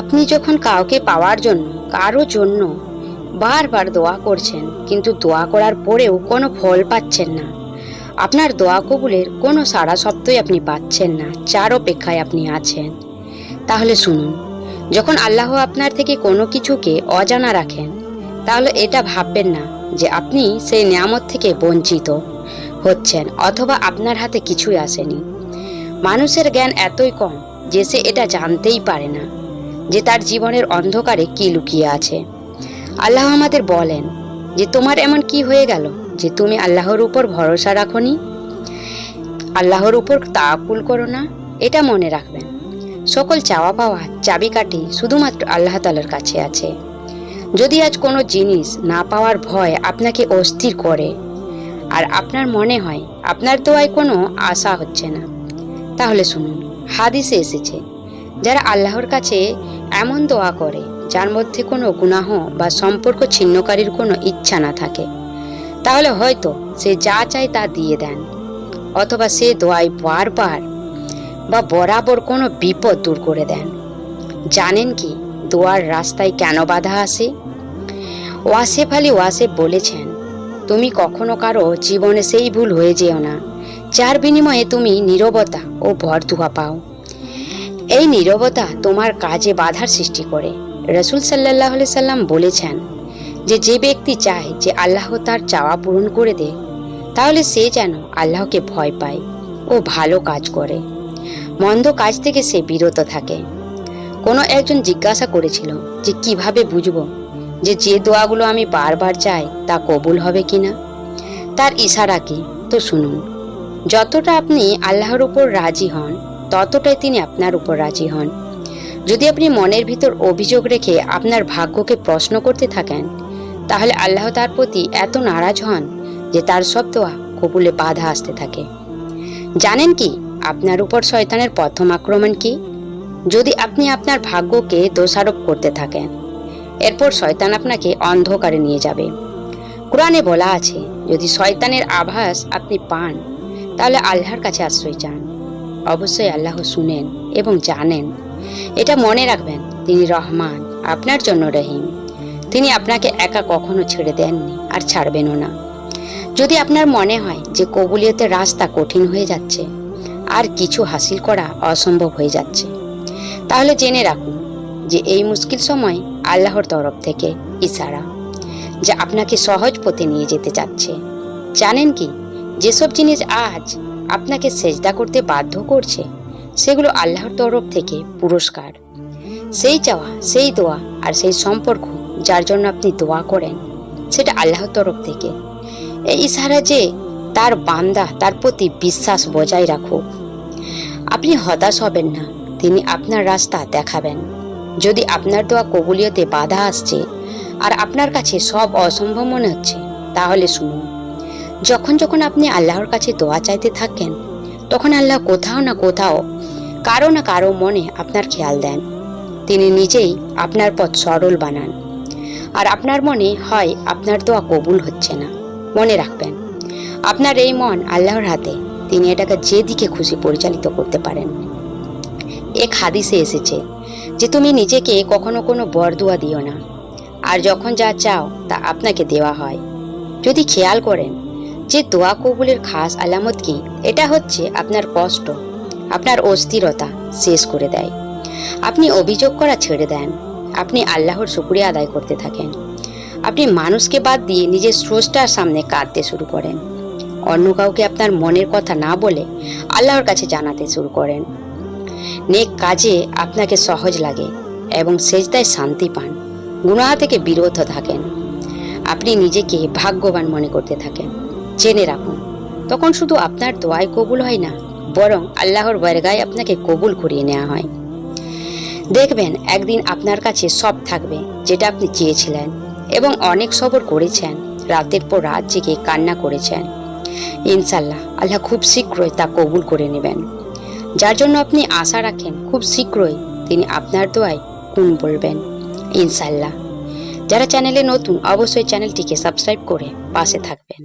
আপনি যখন কাউকে পাওয়ার জন্য, কারও জন্য বারবার দোয়া করছেন, কিন্তু দোয়া করার পরেও কোনো ফল পাচ্ছেন না। আপনার দোয়া কবুলের কোনো সাড়া শব্দই আপনি পাচ্ছেন না চার অপেক্ষায় আপনি আছেন। তাহলে শুনুন, যখন আল্লাহ আপনার থেকে কোনো কিছুকে অজানা রাখেন, তাহলে এটা ভাববেন না যে আপনি সেই নিয়ামত থেকে বঞ্চিত হচ্ছেন অথবা আপনার হাতে কিছুই আসেনি। মানুষের জ্ঞান এতই কম যে সে এটা জানতেই পারে না, যে তার জীবনের অন্ধকারে কি লুকিয়ে আছে। আল্লাহ আমাদের বলেন যে, তোমার এমন কি হয়ে গেল যে তুমি আল্লাহর উপর ভরসা রাখনি? আল্লাহর উপর তাকুল করো না? এটা মনে রাখবেন। সকল চাওয়া পাওয়া, চাবিকাঠি শুধুমাত্র আল্লাহ তালার কাছে আছে। যদি আজ কোনো জিনিস না পাওয়ার ভয় আপনাকে অস্থির করে, আর আপনার মনে হয় আপনার তো দোয়ায় কোনো আশা হচ্ছে না, তাহলে শুনুন। হাদিসে এসেছে, যারা আল্লাহর কাছে এমন দোয়া করে, যার মধ্যে কোনো গুনাহ বা সম্পর্ক ছিন্নকারীর কোনো ইচ্ছা না থাকে, তাহলে হয়তো সে যা চায় তা দিয়ে দেন, অথবা সে দোয়ায় বারবার বা বরাবর কোনো বিপদ দূর করে দেন। জানেন কি দোয়ার রাস্তায় কেন বাধা আসে? ওয়াসেফ আলী ওয়াসেফ বলেছেন, তুমি কখনো কারও জীবনে সেই ভুল হয়ে যেও না। যার বিনিময়ে তুমি নীরবতা ও ভরদুয়া পাও। এই নীরবতা তোমার কাজে বাধার সৃষ্টি করে রসুল সাল্লাহ সাল্লাম বলেছেন যে যে ব্যক্তি চায় যে আল্লাহ তার চাওয়া পূরণ করে দে, তাহলে সে যেন আল্লাহকে ভয় পায় ও ভালো কাজ করে। মন্দ কাজ থেকে সে বিরত থাকে। কোনো একজন জিজ্ঞাসা করেছিল যে, কীভাবে বুঝব যে যে দোয়াগুলো আমি বারবার চাই তা কবুল হবে কিনা? তার ইশারা কি? তো শুনুন। যতটা আপনি আল্লাহর উপর রাজি হন, ততটাই তিনি আপনার উপর রাজি হন। যদি আপনি মনের ভিতর অভিযোগ রেখে আপনার ভাগ্যকে প্রশ্ন করতে থাকেন, তাহলে আল্লাহ তার প্রতি এত নারাজ হন যে তার সব দোয়া কবুলে বাধা আসতে থাকে। জানেন কি, আপনার উপর শয়তানের প্রথম আক্রমণ কি? যদি আপনি আপনার ভাগ্যকে দোষারোপ করতে থাকেন, এরপর শয়তান আপনাকে অন্ধকারে নিয়ে যাবে। কোরআনে বলা আছে, যদি শয়তানের আভাস আপনি পান তাহলে আল্লাহর কাছে আশ্রয় চান। অবশ্যই আল্লাহ শুনেন এবং জানেন। এটা মনে রাখবেন, তিনি রহমান, আপনার জন্য রহিম। তিনি আপনাকে একা কখনো ছেড়ে দেননি আর ছাড়বেনও না। যদি আপনার মনে হয় যে কবুলিয়তের রাস্তা কঠিন হয়ে যাচ্ছে, আর কিছু হাসিল করা অসম্ভব হয়ে যাচ্ছে, তাহলে জেনে রাখুন যে এই মুশকিল সময় আল্লাহর তরফ থেকে ইশারা, যা আপনাকে সহজ পথে নিয়ে যেতে চাচ্ছে। জানেন কি? যেসব জিনিস আজ আপনাকে সেজদা করতে বাধ্য করছে, সেগুলো আল্লাহর তরফ থেকে পুরস্কার। সেই চাওয়া, সেই দোয়া আর সেই সম্পর্ক যার জন্য আপনি দোয়া করেন, সেটা আল্লাহর তরফ থেকে। এই ইশারা যে তার বান্দা, তার প্রতি বিশ্বাস বজায় রাখুক। আপনি হতাশ হবেন না, তিনি আপনার রাস্তা দেখাবেন। যদি আপনার দোয়া কবুলিয়তে বাধা আসছে আর আপনার কাছে সব অসম্ভব মনে হচ্ছে, তাহলে শুনুন। যখন যখন আপনি আল্লাহর কাছে দোয়া চাইতে থাকেন, তখন আল্লাহ কোথাও না কোথাও, কারও না কারও মনে আপনার খেয়াল দেন। তিনি নিজেই আপনার পথ সরল বানান। আর আপনার মনে হয় আপনার দোয়া কবুল হচ্ছে না। মনে রাখবেন, আপনার এই মন আল্লাহর হাতে। তিনি এটাকে যেদিকে খুশি পরিচালিত করতে পারেন। এক হাদিসে এসেছে যে তুমি নিজেকে কখনো কোনো বরদুয়া দিও না। আর যখন যা চাও তা আপনাকে দেওয়া হয়। যদি খেয়াল করেন যে দোয়া কবুলের খাস আলামত কি, এটা হচ্ছে আপনার কষ্ট, আপনার অস্থিরতা শেষ করে দেয়। আপনি অভিযোগ করা ছেড়ে দেন, আপনি আল্লাহর শুক্রিয়া আদায় করতে থাকেন। আপনি মানুষকে বাদ দিয়ে নিজের স্রষ্টার সামনে কাঁদতে শুরু করেন। অন্য কাউকে আপনার মনের কথা না বলে আল্লাহর কাছে জানাতে শুরু করেন। নেক কাজে আপনাকে সহজ লাগে এবং সেজদায় শান্তি পান, গুনাহ থেকে বিরত থাকেন। আপনি নিজেকে ভাগ্যবান মনে করতে থাকেন। জেনে রাখুন, তখন শুধু আপনার দোয়ায় কবুল হয় না, বরং আল্লাহর বরগায় আপনাকে কবুল করিয়ে নেওয়া হয়। দেখবেন, একদিন আপনার কাছে সব থাকবে যেটা আপনি চেয়েছিলেন এবং অনেক সবর করেছেন, রাতের পর রাত জেগে কান্না করেছেন। ইনশাল্লাহ আল্লাহ খুব শীঘ্রই তা কবুল করে নেবেন। যার জন্য আপনি আশা রাখেন, খুব শীঘ্রই তিনি আপনার দোয়ায় কুন বলবেন। ইনশাল্লাহ যারা চ্যানেলে নতুন, অবশ্যই চ্যানেলটিকে সাবস্ক্রাইব করে পাশে থাকবেন।